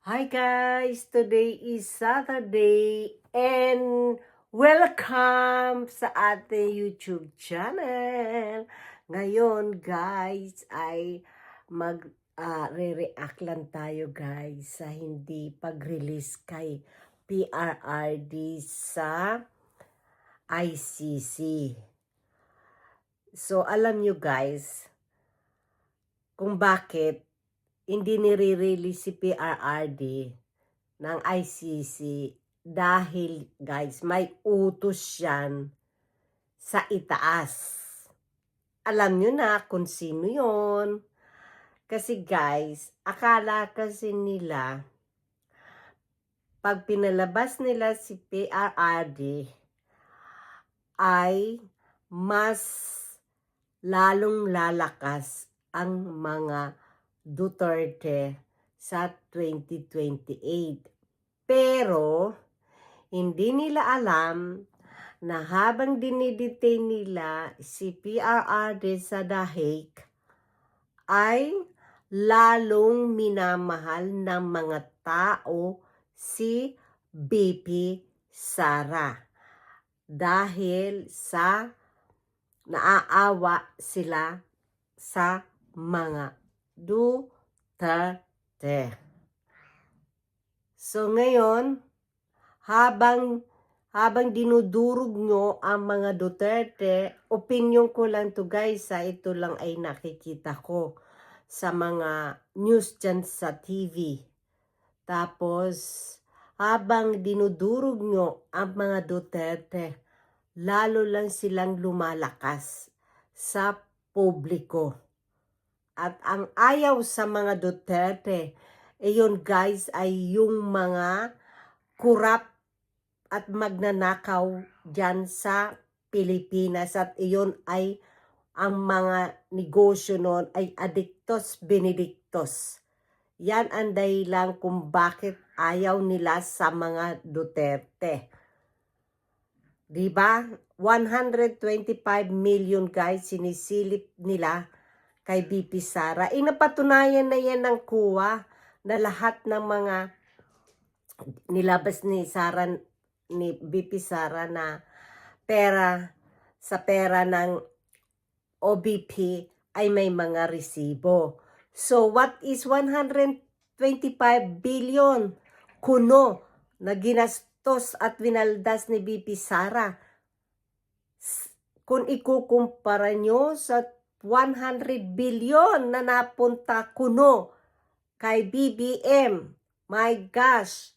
Hi guys! Today is Saturday and welcome sa ating YouTube channel. Ngayon guys ay mag ah, re-react lang tayo guys sa hindi pag-release kay PRRD sa ICC. So alam nyo guys kung bakit hindi nire-release si PRRD ng ICC dahil guys may utos yan sa itaas. Alam nyo na kung sino yon. Kasi guys, akala kasi nila pag pinalabas nila si PRRD ay mas lalong lalakas ang mga Duterte sa 2028. Pero, hindi nila alam na habang dinidetain nila si PRRD sa Hague, ay lalong minamahal ng mga tao si BP Sara. Dahil sa naaawa sila sa mga Duterte. So ngayon, habang habang dinudurog nyo ang mga Duterte, opinion ko lang to guys, sa ito lang ay nakikita ko sa mga news dyan sa TV. Tapos, habang dinudurog nyo ang mga Duterte, lalo lang silang lumalakas sa publiko. At ang ayaw sa mga Duterte, iyon guys ay yung mga kurap at magnanakaw dyan sa Pilipinas at iyon ay ang mga negosyo noon ay adictos benedictos. Yan ang dahilan kung bakit ayaw nila sa mga Duterte. 'Di ba? 125 million guys sinisilip nila kay BP Sara. Inapatunayan na yan ng kuwa na lahat ng mga nilabas ni Sara ni BP Sara na pera sa pera ng OBP ay may mga resibo. So what is 125 billion kuno na ginastos at winaldas ni BP Sara? Kung ikukumpara nyo sa 100 billion na napunta kuno kay BBM. My gosh!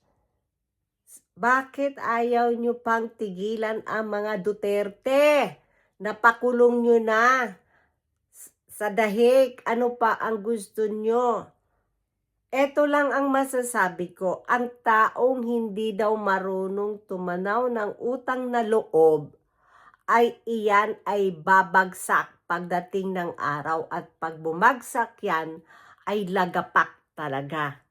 Bakit ayaw nyo pang tigilan ang mga Duterte? Napakulong nyo na sa dahig. Ano pa ang gusto nyo? Ito lang ang masasabi ko. Ang taong hindi daw marunong tumanaw ng utang na loob ay iyan ay babagsak pagdating ng araw at pag bumagsak yan ay lagapak talaga.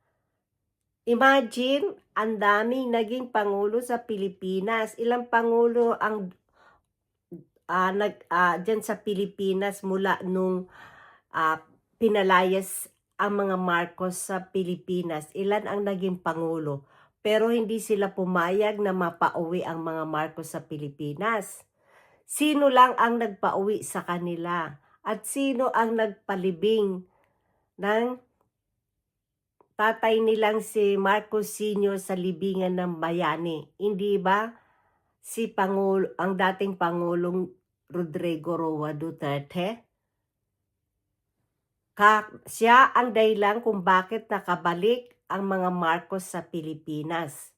Imagine, ang daming naging pangulo sa Pilipinas. Ilang pangulo ang ah, nag ah, diyan sa Pilipinas mula nung ah, pinalayas ang mga Marcos sa Pilipinas. Ilan ang naging pangulo? Pero hindi sila pumayag na mapauwi ang mga Marcos sa Pilipinas. Sino lang ang nagpauwi sa kanila? At sino ang nagpalibing ng tatay nilang si Marcos Sr. sa libingan ng bayani? Hindi ba si Pangulo, ang dating Pangulong Rodrigo Roa Duterte? Ka, siya ang dahilan kung bakit nakabalik ang mga Marcos sa Pilipinas.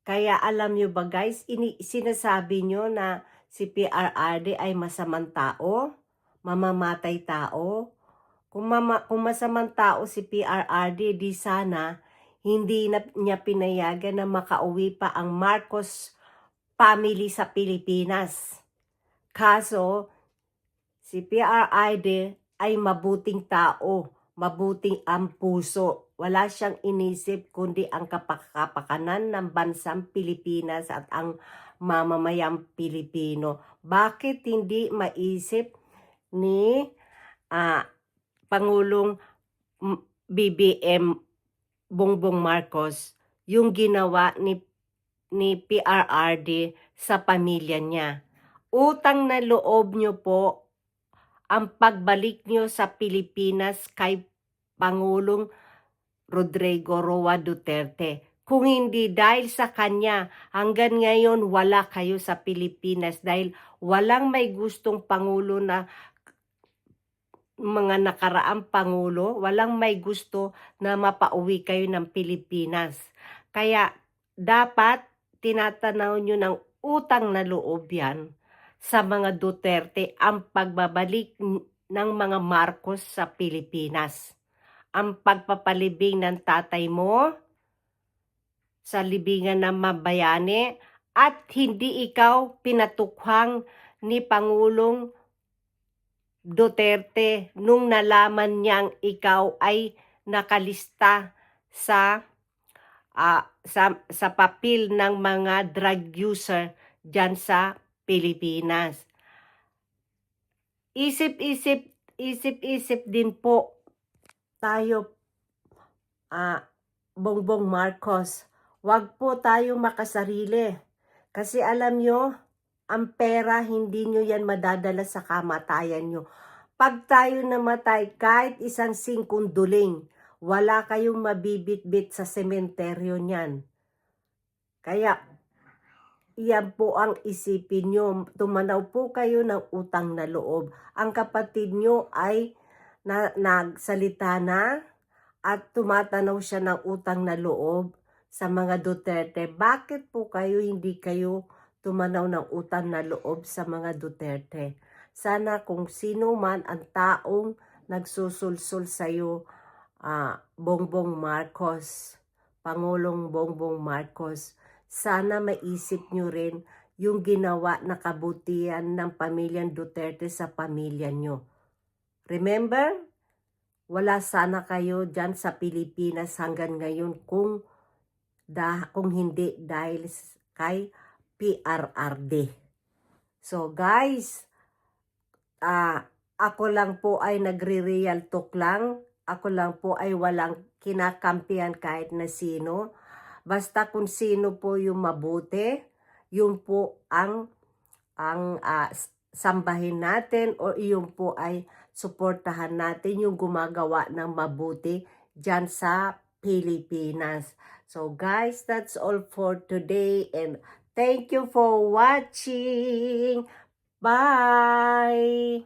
Kaya alam nyo ba guys, ini, sinasabi nyo na si PRRD ay masamang tao, mamamatay tao. Kung, mama, kung masamang tao si PRRD, di sana hindi na niya pinayagan na makauwi pa ang Marcos family sa Pilipinas. Kaso, si PRRD ay mabuting tao, mabuting ang puso. Wala siyang inisip kundi ang kapakapakanan ng bansang Pilipinas at ang mamamayang Pilipino. Bakit hindi maisip ni ah, Pangulong BBM Bongbong Marcos yung ginawa ni ni PRRD sa pamilya niya. Utang na loob niyo po ang pagbalik niyo sa Pilipinas kay Pangulong Rodrigo Roa Duterte. Kung hindi dahil sa kanya, hanggang ngayon wala kayo sa Pilipinas dahil walang may gustong Pangulo na mga nakaraang Pangulo, walang may gusto na mapauwi kayo ng Pilipinas. Kaya dapat tinatanaw nyo ng utang na loob yan sa mga Duterte ang pagbabalik ng mga Marcos sa Pilipinas. Ang pagpapalibing ng tatay mo sa libingan ng mabayani at hindi ikaw pinatukhang ni Pangulong Duterte nung nalaman niyang ikaw ay nakalista sa ah, sa sa papel ng mga drug user diyan sa Pilipinas. Isip-isip isip-isip din po tayo ah Bongbong Marcos. Huwag po tayo makasarili. Kasi alam nyo, ang pera hindi nyo yan madadala sa kamatayan nyo. Pag tayo namatay, kahit isang singkong duling, wala kayong mabibit-bit sa sementeryo niyan. Kaya, iyan po ang isipin nyo. Tumanaw po kayo ng utang na loob. Ang kapatid nyo ay na, nagsalita na at tumatanaw siya ng utang na loob sa mga Duterte. Bakit po kayo hindi kayo tumanaw ng utang na loob sa mga Duterte? Sana kung sino man ang taong nagsusulsul sa iyo, ah, Bongbong Marcos, Pangulong Bongbong Marcos, sana maisip nyo rin yung ginawa na kabutihan ng pamilyang Duterte sa pamilya nyo. Remember, wala sana kayo dyan sa Pilipinas hanggang ngayon kung da, kung hindi dahil kay PRRD. So guys, ah ako lang po ay nagre-real talk lang. Ako lang po ay walang kinakampihan kahit na sino. Basta kung sino po yung mabuti, yun po ang ang s- sambahin natin o yun po ay suportahan natin yung gumagawa ng mabuti dyan sa Pilipinas. So guys, that's all for today and thank you for watching. Bye!